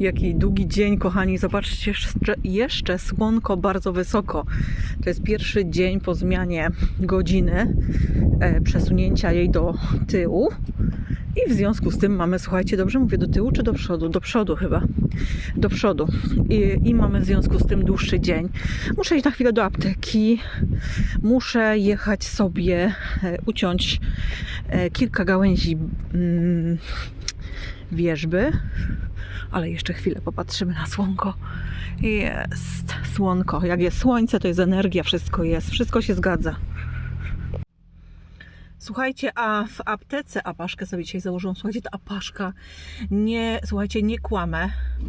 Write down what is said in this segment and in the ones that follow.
Jaki długi dzień, kochani. Zobaczcie, jeszcze, jeszcze słonko bardzo wysoko. To jest pierwszy dzień po zmianie godziny, e, przesunięcia jej do tyłu. I w związku z tym mamy, słuchajcie, dobrze mówię, do tyłu czy do przodu? Do przodu chyba. Do przodu. I, I mamy w związku z tym dłuższy dzień. Muszę iść na chwilę do apteki. Muszę jechać sobie, e, uciąć e, kilka gałęzi mm, wierzby. Ale jeszcze chwilę popatrzymy na słonko. Jest słonko. Jak jest słońce, to jest energia, wszystko jest, wszystko się zgadza. Słuchajcie, a w aptece apaszkę sobie dzisiaj założyłam. Słuchajcie, ta apaszka nie, słuchajcie, nie kłamę.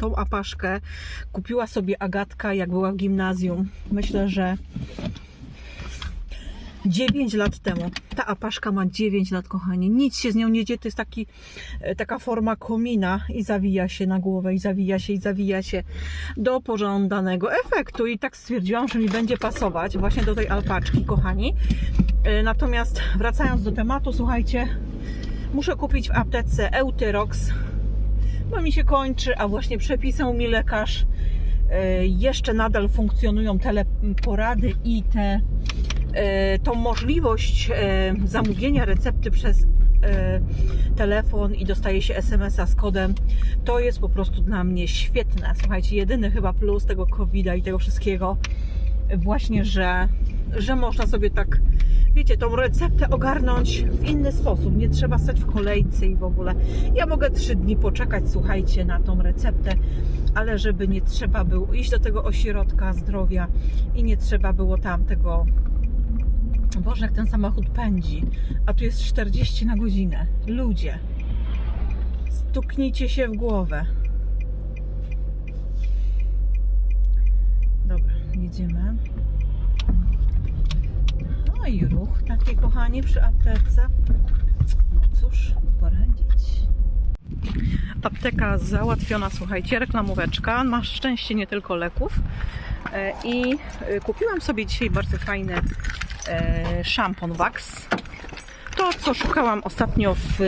Tą apaszkę kupiła sobie Agatka, jak była w gimnazjum. Myślę, że 9 lat temu. Ta apaszka ma 9 lat, kochani. Nic się z nią nie dzieje. To jest taki, e, taka forma komina i zawija się na głowę, i zawija się, i zawija się do pożądanego efektu. I tak stwierdziłam, że mi będzie pasować właśnie do tej alpaczki, kochani. E, Natomiast wracając do tematu, słuchajcie, muszę kupić w aptece Eutyrox, bo mi się kończy, a właśnie przepisał mi lekarz. e, Jeszcze nadal funkcjonują teleporady i te tą możliwość e, zamówienia recepty przez e, telefon i dostaje się SMS-a z kodem, to jest po prostu dla mnie świetne. Słuchajcie, jedyny chyba plus tego COVID-a i tego wszystkiego, właśnie, że, że można sobie tak, wiecie, tą receptę ogarnąć w inny sposób. Nie trzeba stać w kolejce i w ogóle. Ja mogę trzy dni poczekać, słuchajcie, na tą receptę, ale żeby nie trzeba było iść do tego ośrodka zdrowia i nie trzeba było tam tego Boże, jak ten samochód pędzi, a tu jest 40 na godzinę. Ludzie, stuknijcie się w głowę. Dobra, jedziemy. No i ruch taki, kochani, przy aptece. No cóż, poradzić. Apteka załatwiona, słuchajcie, reklamóweczka. Masz szczęście nie tylko leków. E, I e, kupiłam sobie dzisiaj bardzo fajny e, szampon Wax. To, co szukałam ostatnio w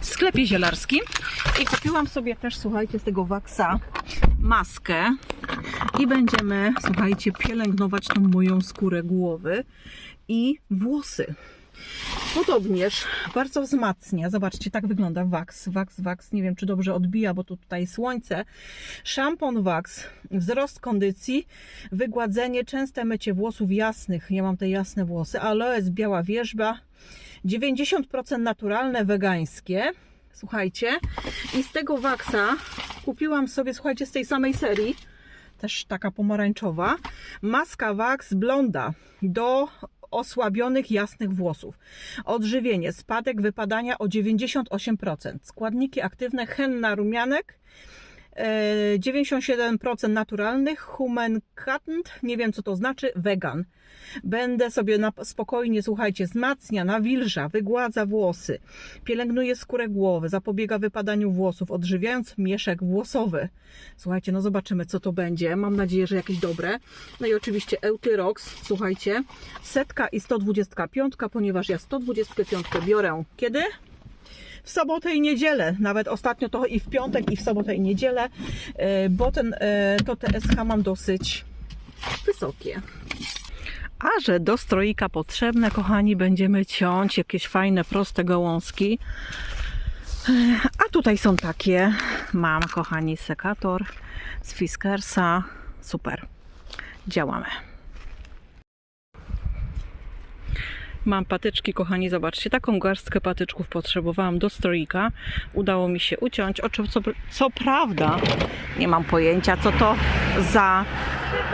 sklepie zielarskim. I kupiłam sobie też, słuchajcie, z tego Waxa maskę. I będziemy, słuchajcie, pielęgnować tą moją skórę głowy i włosy. Podobnież bardzo wzmacnia. Zobaczcie, tak wygląda Wax. Wax, Wax. Nie wiem, czy dobrze odbija, bo tu tutaj słońce. Szampon Wax. Wzrost kondycji, wygładzenie, częste mycie włosów jasnych. Ja mam te jasne włosy. Aloes, biała wierzba. 90% naturalne, wegańskie. Słuchajcie. I z tego Waxa kupiłam sobie, słuchajcie, z tej samej serii też taka pomarańczowa. Maska Wax Blonda do osłabionych jasnych włosów. Odżywienie, spadek wypadania o 98%. Składniki aktywne henna rumianek, 97% naturalnych, humenkant, nie wiem co to znaczy, wegan. Będę sobie na spokojnie, słuchajcie, wzmacnia, nawilża, wygładza włosy, pielęgnuje skórę głowy, zapobiega wypadaniu włosów, odżywiając mieszek włosowy. Słuchajcie, no zobaczymy co to będzie. Mam nadzieję, że jakieś dobre. No i oczywiście Eutyrox, słuchajcie, setka i 125, ponieważ ja 125 biorę kiedy? W sobotę i niedzielę. Nawet ostatnio to i w piątek, i w sobotę i niedzielę, e, bo ten, e, to TSH mam dosyć wysokie. A że do stroika potrzebne, kochani, będziemy ciąć jakieś fajne, proste gałązki. E, A tutaj są takie. Mam, kochani, sekator z Fiskersa. Super. Działamy. Mam patyczki, kochani, zobaczcie, taką garstkę patyczków potrzebowałam do stroika. Udało mi się uciąć. O co, co prawda, nie mam pojęcia, co to za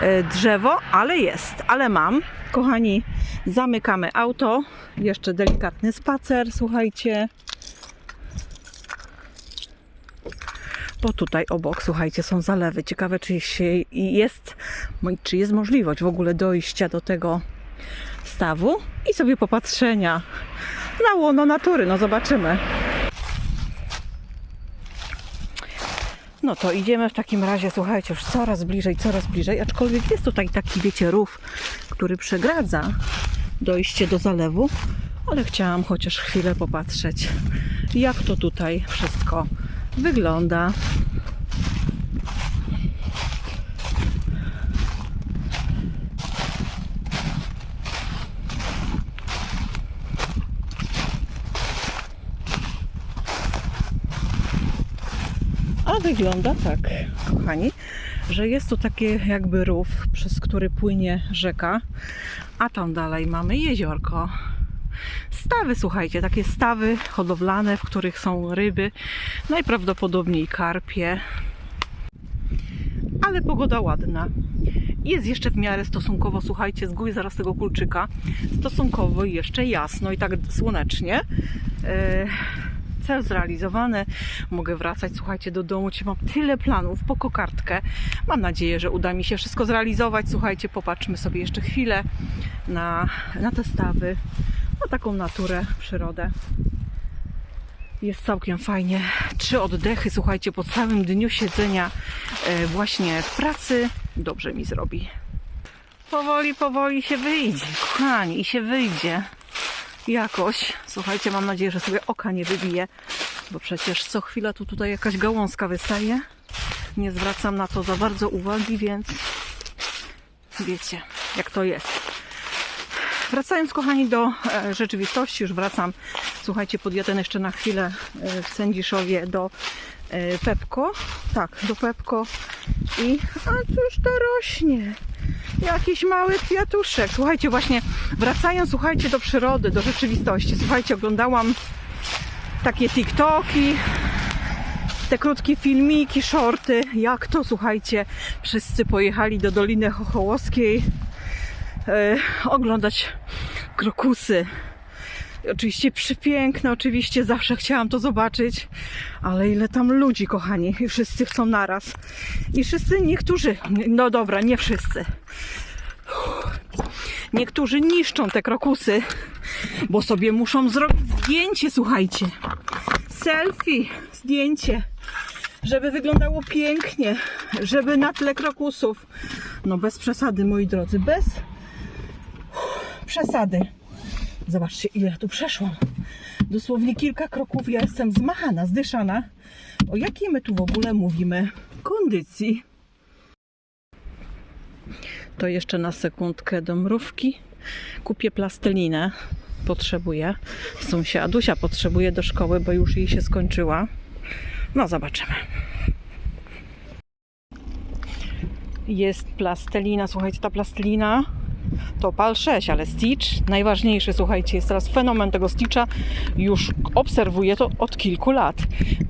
e, drzewo, ale jest, ale mam. Kochani, zamykamy auto. Jeszcze delikatny spacer, słuchajcie. Bo tutaj obok, słuchajcie, są zalewy. Ciekawe, czy jest, czy jest możliwość w ogóle dojścia do tego stawu i sobie popatrzenia na łono natury. No zobaczymy. No to idziemy w takim razie, słuchajcie, już coraz bliżej, coraz bliżej, aczkolwiek jest tutaj taki, wiecie, rów, który przegradza dojście do zalewu, ale chciałam chociaż chwilę popatrzeć, jak to tutaj wszystko wygląda. Wygląda tak, kochani, że jest tu taki jakby rów, przez który płynie rzeka, a tam dalej mamy jeziorko. Stawy, słuchajcie, takie stawy hodowlane, w których są ryby, najprawdopodobniej karpie. Ale pogoda ładna. Jest jeszcze w miarę stosunkowo, słuchajcie, z zaraz tego kulczyka, stosunkowo jeszcze jasno i tak słonecznie. E, Cel zrealizowany. Mogę wracać, słuchajcie, do domu. Dzisiaj mam tyle planów po kokardkę. Mam nadzieję, że uda mi się wszystko zrealizować. Słuchajcie, popatrzmy sobie jeszcze chwilę na, na te stawy, na taką naturę, przyrodę. Jest całkiem fajnie. Trzy oddechy, słuchajcie, po całym dniu siedzenia e, właśnie w pracy. Dobrze mi zrobi. Powoli, powoli się wyjdzie, kochani, i się wyjdzie jakoś. Słuchajcie, mam nadzieję, że sobie oka nie wybije, bo przecież co chwila tu tutaj jakaś gałązka wystaje. Nie zwracam na to za bardzo uwagi, więc wiecie, jak to jest. Wracając, kochani, do e, rzeczywistości, już wracam. Słuchajcie, podjadę jeszcze na chwilę e, w Sędziszowie do e, Pepko. Tak, do Pepko. I. A cóż to rośnie? Jakiś mały kwiatuszek. Słuchajcie, właśnie wracając, słuchajcie, do przyrody, do rzeczywistości. Słuchajcie, oglądałam takie TikToki, te krótkie filmiki, shorty. Jak to, słuchajcie, wszyscy pojechali do Doliny Chochołowskiej e, oglądać krokusy. Oczywiście przepiękne, oczywiście zawsze chciałam to zobaczyć, ale ile tam ludzi, kochani, i wszyscy chcą naraz. I wszyscy, niektórzy, no dobra, nie wszyscy. Niektórzy niszczą te krokusy, bo sobie muszą zrobić zdjęcie, słuchajcie. Selfie, zdjęcie, żeby wyglądało pięknie, żeby na tle krokusów. No bez przesady, moi drodzy, bez przesady. Zobaczcie, ile ja tu przeszłam. Dosłownie kilka kroków, ja jestem zmachana, zdyszana. O jakiej my tu w ogóle mówimy kondycji? To jeszcze na sekundkę do mrówki. Kupię plastelinę. Potrzebuję. Sąsiadusia potrzebuje do szkoły, bo już jej się skończyła. No, zobaczymy. Jest plastelina. Słuchajcie, ta plastelina to PAL 6, ale Stitch najważniejszy, słuchajcie, jest teraz fenomen tego Stitcha. Już obserwuję to od kilku lat.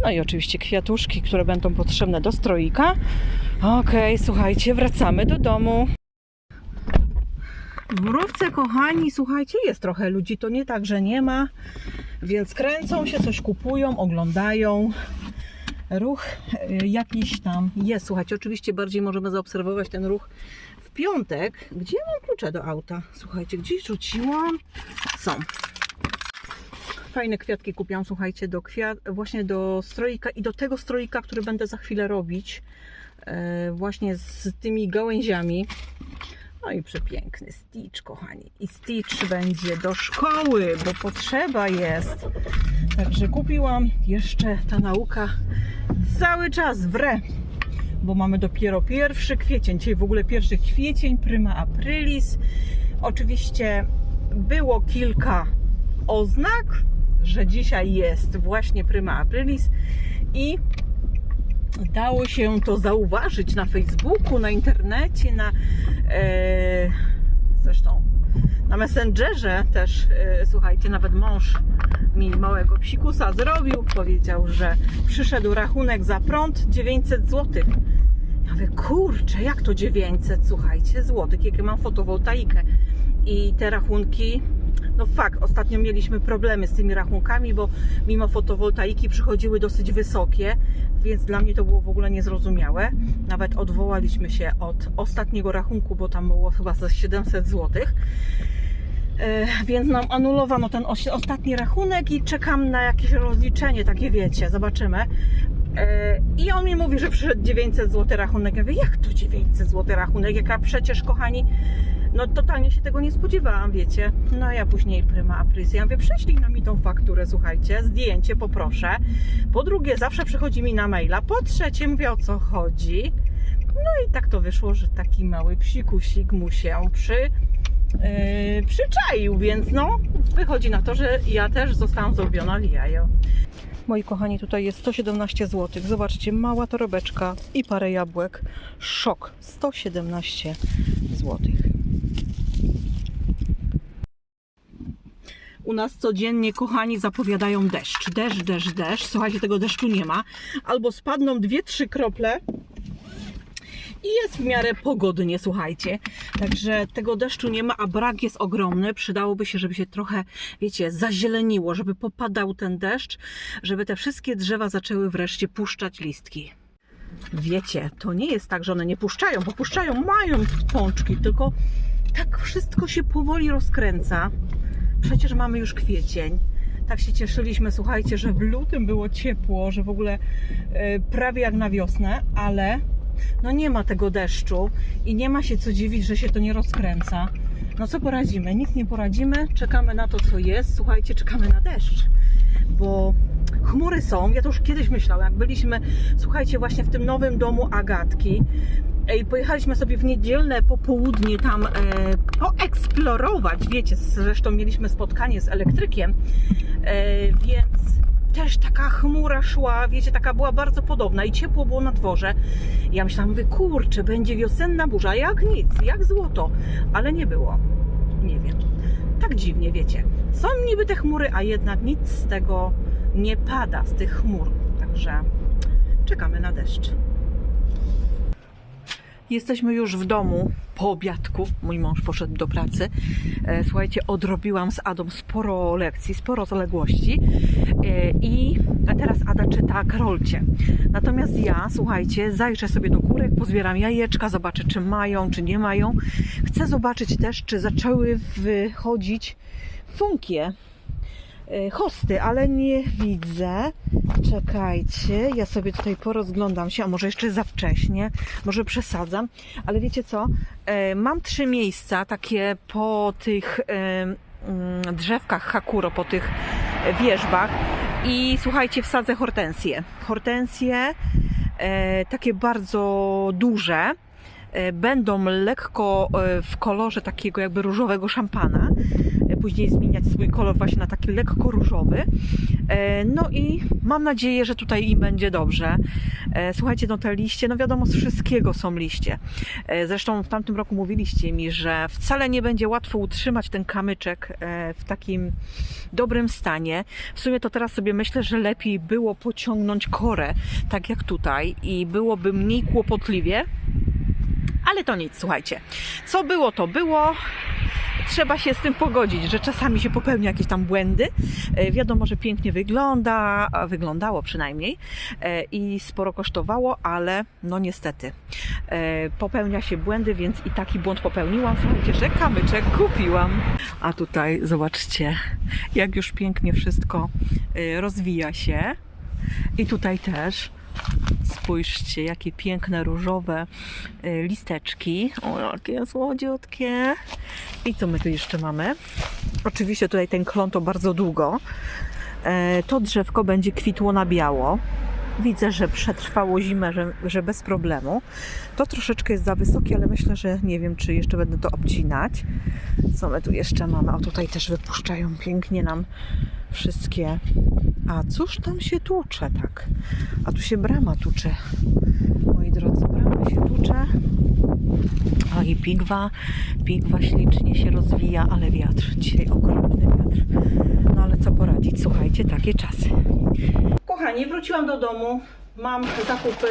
No i oczywiście kwiatuszki, które będą potrzebne do stroika. Okej, słuchajcie, wracamy do domu. W mrówce, kochani, słuchajcie, jest trochę ludzi, to nie tak, że nie ma, więc kręcą się, coś kupują, oglądają. Ruch y, jakiś tam jest. Słuchajcie, oczywiście bardziej możemy zaobserwować ten ruch w piątek. Gdzie mam klucze do auta? Słuchajcie, gdzieś rzuciłam. Są. Fajne kwiatki kupiłam, słuchajcie, do kwiat, właśnie do stroika i do tego stroika, który będę za chwilę robić. e, właśnie z tymi gałęziami. No i przepiękny Stitch, kochani. I Stitch będzie do szkoły, bo potrzeba jest. Także kupiłam. Jeszcze ta nauka cały czas wre, bo mamy dopiero pierwszy kwiecień. Dzisiaj w ogóle pierwszy kwiecień, prima aprilis. Oczywiście było kilka oznak, że dzisiaj jest właśnie prima aprilis i dało się to zauważyć na Facebooku, na internecie, na e, zresztą na Messengerze też, e, słuchajcie, nawet mąż mi małego psikusa zrobił, powiedział, że przyszedł rachunek za prąd 900 zł. Ja mówię, kurczę, jak to 900, słuchajcie, złotych, jakie mam fotowoltaikę. I te rachunki, no fakt, ostatnio mieliśmy problemy z tymi rachunkami, bo mimo fotowoltaiki przychodziły dosyć wysokie, więc dla mnie to było w ogóle niezrozumiałe. Nawet odwołaliśmy się od ostatniego rachunku, bo tam było chyba za 700 złotych. E, Więc nam anulowano ten os- ostatni rachunek i czekam na jakieś rozliczenie, takie wiecie, zobaczymy. E, I on mi mówi, że przyszedł 900 zł rachunek. Ja mówię, jak to 900 zł rachunek? Jaka przecież, kochani, no totalnie się tego nie spodziewałam, wiecie. No ja później prima aprilis. Ja mówię, prześlij nam mi tą fakturę, słuchajcie, zdjęcie poproszę. Po drugie, zawsze przychodzi mi na maila. Po trzecie, mówię, o co chodzi. No i tak to wyszło, że taki mały psikusik mu się przy yy, przyczaił, więc no wychodzi na to, że ja też zostałam zrobiona w jajo. Moi kochani, tutaj jest 117 zł. Zobaczcie, mała torebeczka i parę jabłek. Szok. 117 zł. U nas codziennie, kochani, zapowiadają deszcz. Deszcz, deszcz, deszcz. Słuchajcie, tego deszczu nie ma. Albo spadną dwie, trzy krople i jest w miarę pogodnie, słuchajcie. Także tego deszczu nie ma, a brak jest ogromny. Przydałoby się, żeby się trochę, wiecie, zazieleniło, żeby popadał ten deszcz, żeby te wszystkie drzewa zaczęły wreszcie puszczać listki. Wiecie, to nie jest tak, że one nie puszczają, bo puszczają, mają pączki, tylko tak wszystko się powoli rozkręca. Przecież mamy już kwiecień. Tak się cieszyliśmy, słuchajcie, że w lutym było ciepło, że w ogóle e, prawie jak na wiosnę, ale no nie ma tego deszczu i nie ma się co dziwić, że się to nie rozkręca. No co poradzimy? Nic nie poradzimy, czekamy na to, co jest. Słuchajcie, czekamy na deszcz, bo chmury są. Ja to już kiedyś myślałam, jak byliśmy, słuchajcie, właśnie w tym nowym domu Agatki. I pojechaliśmy sobie w niedzielne popołudnie tam e, poeksplorować. Wiecie, zresztą mieliśmy spotkanie z elektrykiem, e, więc też taka chmura szła, wiecie, taka była bardzo podobna i ciepło było na dworze. Ja myślałam, mówię, kurczę, będzie wiosenna burza, jak nic, jak złoto, ale nie było. Nie wiem. Tak dziwnie, wiecie. Są niby te chmury, a jednak nic z tego nie pada, z tych chmur. Także czekamy na deszcz. Jesteśmy już w domu po obiadku. Mój mąż poszedł do pracy. E, Słuchajcie, odrobiłam z Adą sporo lekcji, sporo zaległości. E, I teraz Ada czyta Karolcie. Natomiast ja, słuchajcie, zajrzę sobie do górek, pozbieram jajeczka, zobaczę, czy mają, czy nie mają. Chcę zobaczyć też, czy zaczęły wychodzić funkie hosty, ale nie widzę. Czekajcie, ja sobie tutaj porozglądam się, a może jeszcze za wcześnie, może przesadzam, ale wiecie co? E, Mam trzy miejsca takie po tych e, mm, drzewkach Hakuro, po tych wierzbach i słuchajcie, wsadzę hortensje. Hortensje e, takie bardzo duże e, będą lekko e, w kolorze takiego jakby różowego szampana. E, Później zmieniać swój kolor właśnie na taki lekko różowy. E, No i mam nadzieję, że tutaj im będzie dobrze. E, Słuchajcie, no te liście, no wiadomo, z wszystkiego są liście. Zresztą w tamtym roku mówiliście mi, że wcale nie będzie łatwo utrzymać ten kamyczek w takim dobrym stanie. W sumie to teraz sobie myślę, że lepiej było pociągnąć korę, tak jak tutaj, i byłoby mniej kłopotliwie. Ale to nic, słuchajcie. Co było, to było. Trzeba się z tym pogodzić, że czasami się popełnia jakieś tam błędy. E, Wiadomo, że pięknie wygląda, wyglądało przynajmniej e, i sporo kosztowało, ale no niestety e, popełnia się błędy, więc i taki błąd popełniłam. Słuchajcie, że kamyczek kupiłam. A tutaj zobaczcie, jak już pięknie wszystko rozwija się. I tutaj też Spójrzcie, jakie piękne różowe y, listeczki. O, jakie słodziutkie. I co my tu jeszcze mamy? Oczywiście tutaj ten klon to bardzo długo. E, To drzewko będzie kwitło na biało. Widzę, że przetrwało zimę, że, że bez problemu. To troszeczkę jest za wysokie, ale myślę, że nie wiem, czy jeszcze będę to obcinać. Co my tu jeszcze mamy? O, tutaj też wypuszczają pięknie nam wszystkie. A cóż tam się tłucze tak? A tu się brama tucze. Moi drodzy, brama się tucze. O i pigwa. Pigwa ślicznie się rozwija, ale wiatr. Dzisiaj ogromny wiatr. No ale co poradzić? Słuchajcie, takie czasy. Kochani, wróciłam do domu. Mam zakupy.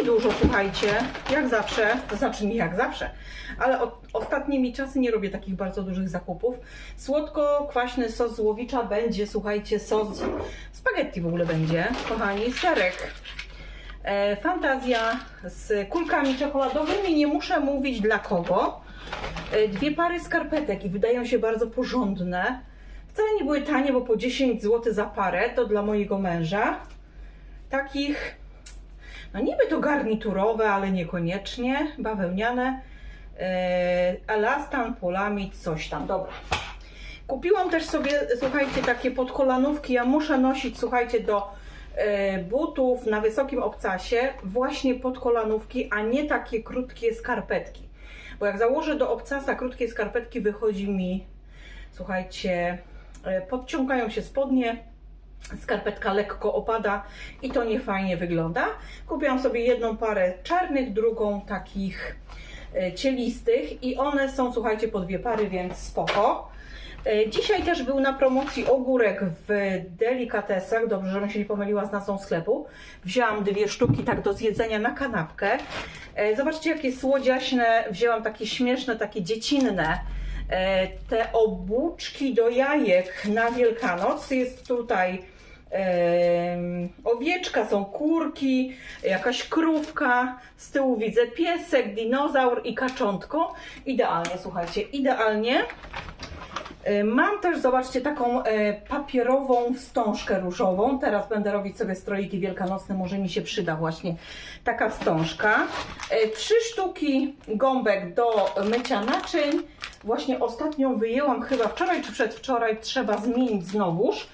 Niedużo, słuchajcie. Jak zawsze. To znaczy nie jak zawsze. Ale od, ostatnimi czasy nie robię takich bardzo dużych zakupów. Słodko-kwaśny sos z łowicza będzie, słuchajcie, sos spaghetti w ogóle będzie. Kochani, serek E, Fantazja z kulkami czekoladowymi, nie muszę mówić dla kogo. E, Dwie pary skarpetek i wydają się bardzo porządne. Wcale nie były tanie, bo po 10 zł za parę, to dla mojego męża. Takich, no niby to garniturowe, ale niekoniecznie, bawełniane. Elastan, polamid, coś tam, dobra. Kupiłam też sobie, słuchajcie, takie podkolanówki. Ja muszę nosić, słuchajcie, do e, butów na wysokim obcasie właśnie podkolanówki, a nie takie krótkie skarpetki. Bo jak założę do obcasa krótkie skarpetki, wychodzi mi, słuchajcie, e, podciągają się spodnie Skarpetka lekko opada i to nie fajnie wygląda. Kupiłam sobie jedną parę czarnych, drugą takich e, cielistych i one są, słuchajcie, po dwie pary, więc spoko. E, Dzisiaj też był na promocji ogórek w delikatesach. Dobrze, żebym się nie pomyliła z nazwą sklepu. Wzięłam dwie sztuki tak do zjedzenia na kanapkę. E, Zobaczcie, jakie słodziaśne. Wzięłam takie śmieszne, takie dziecinne. Te obuczki do jajek na Wielkanoc. Jest tutaj owieczka, są kurki, jakaś krówka. Z tyłu widzę piesek, dinozaur i kaczątko. Idealnie, słuchajcie, idealnie. Mam też, zobaczcie, taką e, papierową wstążkę różową. Teraz będę robić sobie stroiki wielkanocne, może mi się przyda właśnie taka wstążka. E, Trzy sztuki gąbek do mycia naczyń. Właśnie ostatnią wyjęłam chyba wczoraj czy przedwczoraj, trzeba zmienić znowuż,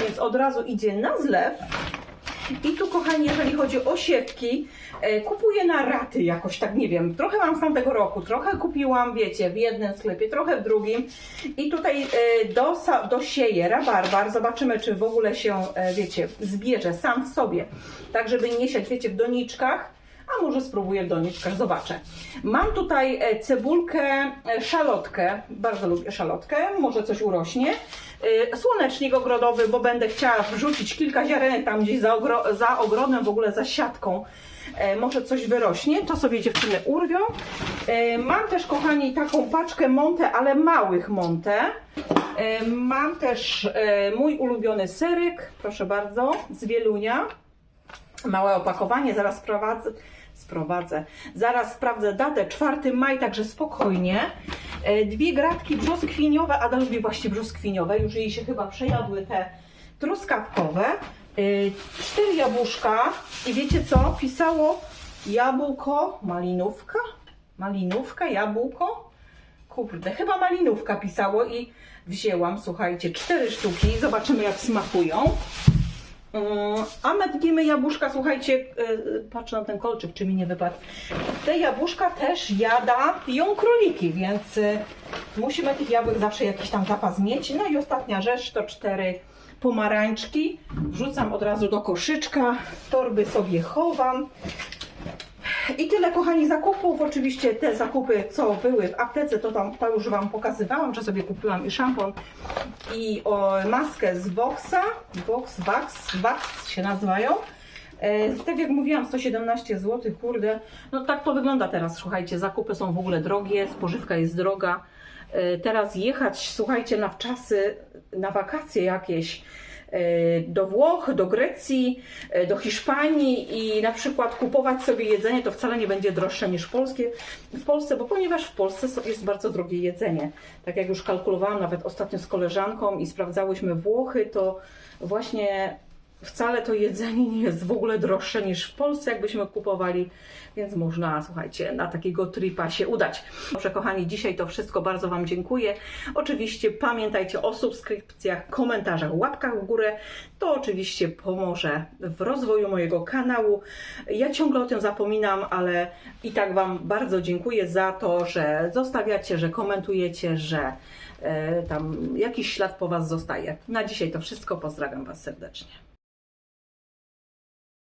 więc od razu idzie na zlew. I tu, kochani, jeżeli chodzi o siewki, e, kupuję na raty jakoś, tak nie wiem. Trochę mam z tamtego roku, trochę kupiłam, wiecie, w jednym sklepie, trochę w drugim. I tutaj e, dosa, dosieję rabarbar. Zobaczymy, czy w ogóle się, e, wiecie, zbierze sam w sobie. Tak, żeby nie siać, wiecie, w doniczkach. A może spróbuję w doniczkach, zobaczę. Mam tutaj e, cebulkę, e, szalotkę. Bardzo lubię szalotkę, może coś urośnie. E, Słonecznik ogrodowy, bo będę chciała wrzucić kilka ziarenek tam gdzieś za, ogro, za ogrodem, w ogóle za siatką. Może coś wyrośnie, to sobie dziewczyny urwią. Mam też, kochani, taką paczkę Monte, ale małych Monte. Mam też mój ulubiony serek, proszę bardzo, z Wielunia małe opakowanie, zaraz sprowadzę, sprowadzę. Zaraz sprawdzę datę, 4 maj, także spokojnie. E, Dwie gratki brzoskwiniowe, Ada lubi właśnie brzoskwiniowe, już jej się chyba przejadły te truskawkowe. E, Cztery jabłuszka i wiecie co? Pisało jabłko, malinówka, malinówka, jabłko. Kurde, chyba malinówka pisało i wzięłam, słuchajcie, cztery sztuki. Zobaczymy jak smakują. Mm, A metgimy jabłuszka, słuchajcie, yy, patrzę na ten kolczyk, czy mi nie wypadł. Te jabłuszka też jada, piją króliki, więc yy, musimy tych jabłek zawsze jakiś tam zapas mieć. No i ostatnia rzecz to cztery pomarańczki. Wrzucam od razu do koszyczka, torby sobie chowam. I tyle, kochani, zakupów. Oczywiście te zakupy, co były w aptece, to tam to już Wam pokazywałam, że sobie kupiłam i szampon, i o, maskę z Boxa. Box, Bax, Bax się nazywają. E, tak jak mówiłam, 117 zł, kurde. No tak to wygląda teraz, słuchajcie. Zakupy są w ogóle drogie, spożywka jest droga. E, teraz jechać, słuchajcie, na wczasy, na wakacje jakieś do Włoch, do Grecji, e, do Hiszpanii i na przykład kupować sobie jedzenie, to wcale nie będzie droższe niż polskie w Polsce, bo ponieważ w Polsce jest bardzo drogie jedzenie. Tak jak już kalkulowałam nawet ostatnio z koleżanką i sprawdzałyśmy Włochy, to właśnie wcale to jedzenie nie jest w ogóle droższe niż w Polsce, jakbyśmy kupowali, więc można, słuchajcie, na takiego tripa się udać. Dobrze, kochani, dzisiaj to wszystko. Bardzo Wam dziękuję. Oczywiście pamiętajcie o subskrypcjach, komentarzach, łapkach w górę. To oczywiście pomoże w rozwoju mojego kanału. Ja ciągle o tym zapominam, ale i tak Wam bardzo dziękuję za to, że zostawiacie, że komentujecie, że e, tam jakiś ślad po Was zostaje. Na dzisiaj to wszystko. Pozdrawiam Was serdecznie.